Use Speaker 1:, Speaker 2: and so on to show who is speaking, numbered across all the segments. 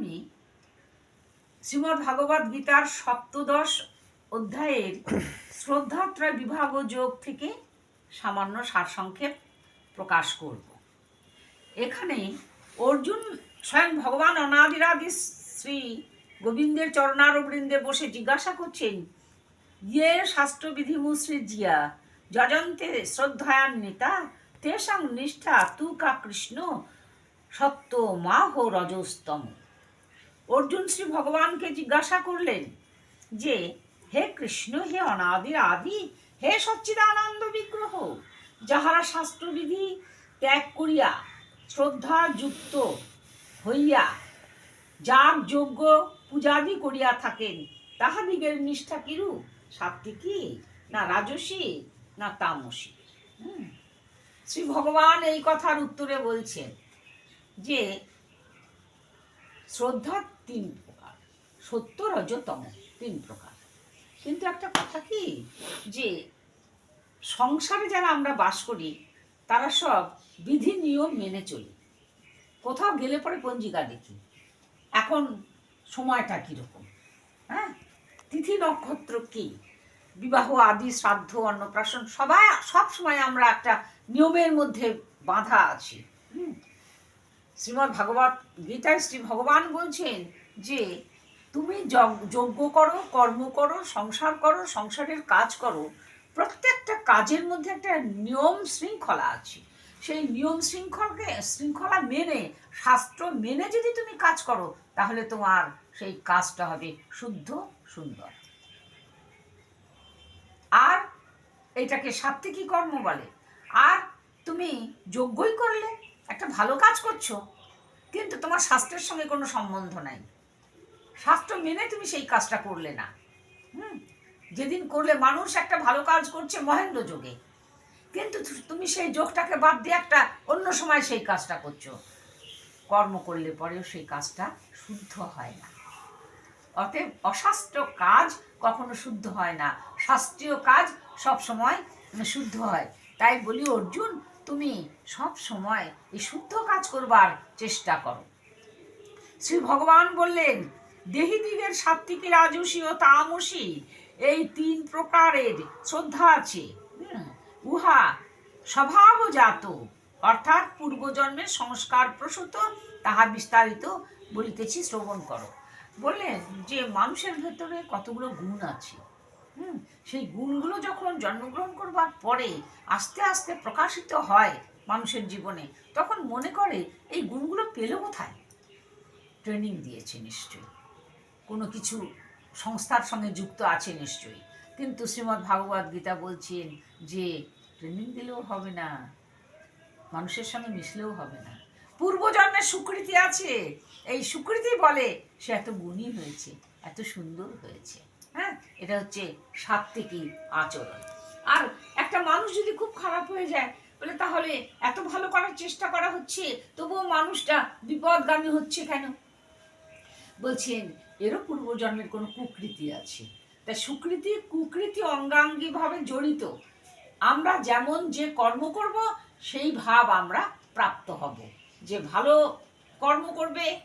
Speaker 1: আমি শ্রীমদ্ ভাগবত গীতার সপ্তদশ অধ্যায়ের শ্রদ্ধাত্রয় বিভাগ যোগ থেকে সামান্য সারসংক্ষেপ প্রকাশ করব। এখানে অর্জুন স্বয়ং ভগবান অনাদিরাদি শ্রী গোবিন্দের চরণারবৃন্দে বসে জিজ্ঞাসা করছেন ইয়ে শাস্ত্রবিধিমুশ্রী জিয়া, যজন্তে শ্রদ্ধায়ান্বিতা তেষাং নিষ্ঠা তু কা কৃষ্ণ সত্য মাহ রজস্তম। অর্জুন শ্রী ভগবানকে জিজ্ঞাসা করলেন যে, হে কৃষ্ণ, হে অনাদির আদি, হে সচ্চিদানন্দ বিগ্রহ, যাহারা শাস্ত্রবিধি ত্যাগ করিয়া শ্রদ্ধা যুক্ত হইয়া যাগ যজ্ঞ পূজাদি করিয়া থাকেন, তাহাদিগের নিষ্ঠা কিরূপ? সাত্বিকী না রাজসী? না তামসী। শ্রী ভগবান এই কথার উত্তরে বলছেন যে, শ্রদ্ধা তিন প্রকার। সত্য রজতম তিন প্রকার। কিন্তু একটা কথা কি? যে সংসারে যারা আমরা বাস করি, তারা সব বিধি নিয়ম মেনে চলি। কোথাও গেলে পরে পঞ্জিকা দেখি। এখন সময়টা কীরকম? হ্যাঁ? তিথি নক্ষত্র কি? বিবাহ আদি, শ্রাদ্ধ, অন্নপ্রাশন, সবাই, সব সময় আমরা একটা নিয়মের মধ্যে বাঁধা আছি। হুম। শ্রীমদ্ ভাগবত, গীতায় শ্রী ভগবান বলছেন যে, তুমি যজ্ঞ করো, কর্ম করো, সংসার করো, সংসারের কাজ করো। প্রত্যেকটা কাজের মধ্যে একটা নিয়ম শৃঙ্খলা আছে। সেই নিয়ম শৃঙ্খলকে, শৃঙ্খলা মেনে, শাস্ত্র মেনে যদি তুমি কাজ করো, তাহলে তোমার সেই কাজটা হবে শুদ্ধ, সুন্দর। আর এটাকে সাত্বিকী কর্ম বলে। আর তুমি যোগ্যই করলে একটা ভালো কাজ করছ, কিন্তু তোমার স্বাস্থ্যের সঙ্গে কোনো সম্বন্ধ নাই। স্বাস্থ্য মেনে তুমি সেই কাজটা করলে না। হুম? যেদিন করলে মানুষ একটা ভালো কাজ করছে মহেন্দ্র যোগে, কিন্তু তুমি সেই যোগটাকে বাদ দিয়ে একটা অন্য সময় সেই কাজটা করছ। কর্ম করলে পরেও সেই কাজটা শুদ্ধ হয় না। অতএব অশাস্ত্র কাজ কখনো শুদ্ধ হয় না। শাস্ত্রীয় কাজ সব সময় শুদ্ধ হয়। তাই বলি, অর্জুন তুমি সব সময় এই শুদ্ধ কাজ করবার চেষ্টা করো। শ্রী ভগবান বললেন, দেহি দিগের সাত্বিকী রাজসী ও তামসী এই তিন প্রকারের শ্রদ্ধা আছে। উহা স্বভাবজাত, অর্থাৎ পূর্বজন্মের সংস্কার প্রসূত, তাহা বিস্তারিত বলিতেছি শ্রবণ করো। বললেন যে মানুষের ভেতরে কতগুলো গুণ আছে। হুম, সেই গুণগুলো যখন জন্মগ্রহণ করবার পরে আস্তে আস্তে প্রকাশিত হয় মানুষের জীবনে, তখন মনে করে এই গুণগুলো পেল কোথায়? ট্রেনিং দিয়েছে নিশ্চয়ই। কোনো কিছু সংস্থার সঙ্গে যুক্ত আছে নিশ্চয়ই। কিন্তু শ্রীমদ্ ভাগবত গীতা বলছেন যে ট্রেনিং দিলেও হবে না, মানুষের সঙ্গে মিশলেও হবে না। পূর্বজন্মের স্বীকৃতি আছে। এই স্বীকৃতি বলে সে এত গুণী হয়েছে, এত সুন্দর হয়েছে। হ্যাঁ? এটা হচ্ছে সাত্বিকী আচরণ। আর একটা মানুষ যদি খুব খারাপ হয়ে যায়, বলে তাহলে এত ভালো করার চেষ্টা করা হচ্ছে, তবুও মানুষটা বিপদগামী হচ্ছে কেন? বলছেন, এরও পূর্বজন্মের কোনো কুকৃতি আছে। তা সুকৃতি, কুকৃতি অঙ্গাঙ্গিভাবে জড়িত। আমরা যেমন যে কর্ম করব, সেই ভাব আমরা প্রাপ্ত হব। যে ভালো কর্ম করবে,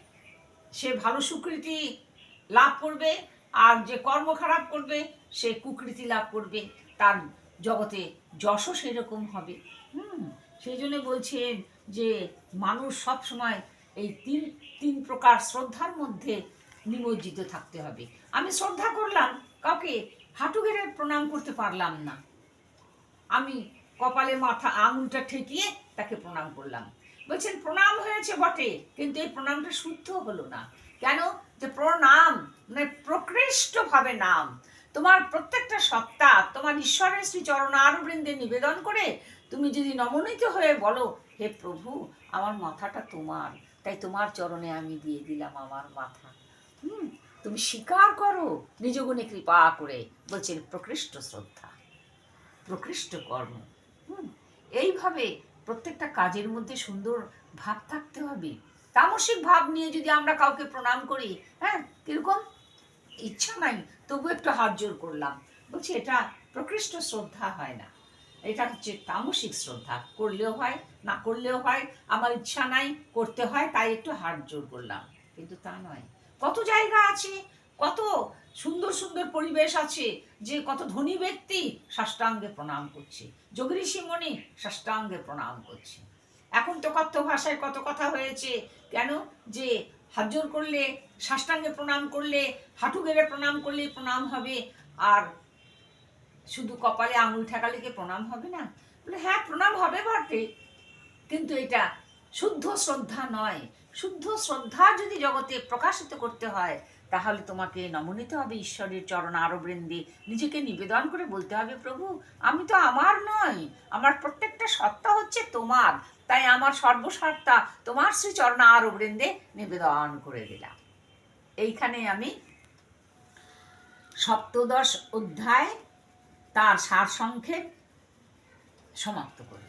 Speaker 1: সে ভালো সুকৃতি লাভ করবে আর যে কর্ম খারাপ করবে, সে কুকৃতি লাভ করবে। তার জগতে যশও সেরকম হবে। হুম, সেই জন্য বলছেন যে মানুষ সব সময় এই তিন তিন প্রকার শ্রদ্ধার মধ্যে নিমজ্জিত থাকতে হবে। আমি শ্রদ্ধা করলাম, কাউকে হাঁটু গেড়ে প্রণাম করতে পারলাম না। আমি কপালে মাথা আঙুলটা ঠেকিয়ে তাকে প্রণাম করলাম। বলছেন, প্রণাম হয়েছে বটে, কিন্তু এই প্রণামটা শুদ্ধ হলো না। কেন? যে প্রণাম মানে প্রকৃষ্টভাবে নাম। তোমার প্রত্যেকটা সত্তা, তোমার ঈশ্বরের শ্রী চরণারবৃন্দে নিবেদন করে তুমি যদি নমনীত হয়ে বলো, হে প্রভু, আমার মাথাটা তোমার। তাই তোমার চরণে আমি দিয়ে দিলাম আমার মাথা। হুম, তুমি স্বীকার করো নিজ গুণে কৃপা করে বলছেন প্রকৃষ্ট শ্রদ্ধা, প্রকৃষ্ট কর্ম। হুম, এইভাবে প্রত্যেকটা কাজের মধ্যে সুন্দর ভাব থাকতে হবে। তামসিক ভাব নিয়ে যদি আমরা কাউকে প্রণাম করি হ্যাঁ কীরকম? ইচ্ছা নাই, তবু একটু হাত জোর করলাম। বলছি, এটা প্রকৃষ্ট শ্রদ্ধা হয় না। এটা হচ্ছে তামসিক শ্রদ্ধা। করলেও হয়, না করলেও হয়, আমার ইচ্ছা নাই, করতে হয়, তাই একটু হাত জোর করলাম। কিন্তু তা নয়। কত জায়গা আছে, কত সুন্দর সুন্দর পরিবেশ আছে, যে কত ধনী ব্যক্তি সাষ্টাঙ্গে প্রণাম করছে। যোগী ঋষিমণি সাষ্টাঙ্গে প্রণাম করছে। এখন তো কথ্য ভাষায় কত কথা হয়েছে। কেন? যে হাত জোর করলে, সাষ্টাঙ্গে প্রণাম করলে, হাঁটু গেড়ে প্রণাম করলে প্রণাম হবে, আর শুধু কপালে আঙুল ঠেকালে কি প্রণাম হবে না? বলে হ্যাঁ প্রণাম হবে বটে। কিন্তু এটা শুদ্ধ শ্রদ্ধা নয়। শুদ্ধ শ্রদ্ধা যদি জগতে প্রকাশিত করতে হয় তাহলে তোমাকে নমনীত হবে ঈশ্বরের চরণ আরবৃন্দে। নিজেকে নিবেদন করে বলতে হবে, প্রভু, আমি তো আমার নয় আমার প্রত্যেকটা সত্তা হচ্ছে তোমার। তাই আমার সর্বসত্তা তোমার শ্রী চরণ আরবৃন্দে নিবেদন করে দিলাম। এইখানে আমি সপ্তদশ অধ্যায় তার সারসংক্ষেপ সমাপ্ত করি।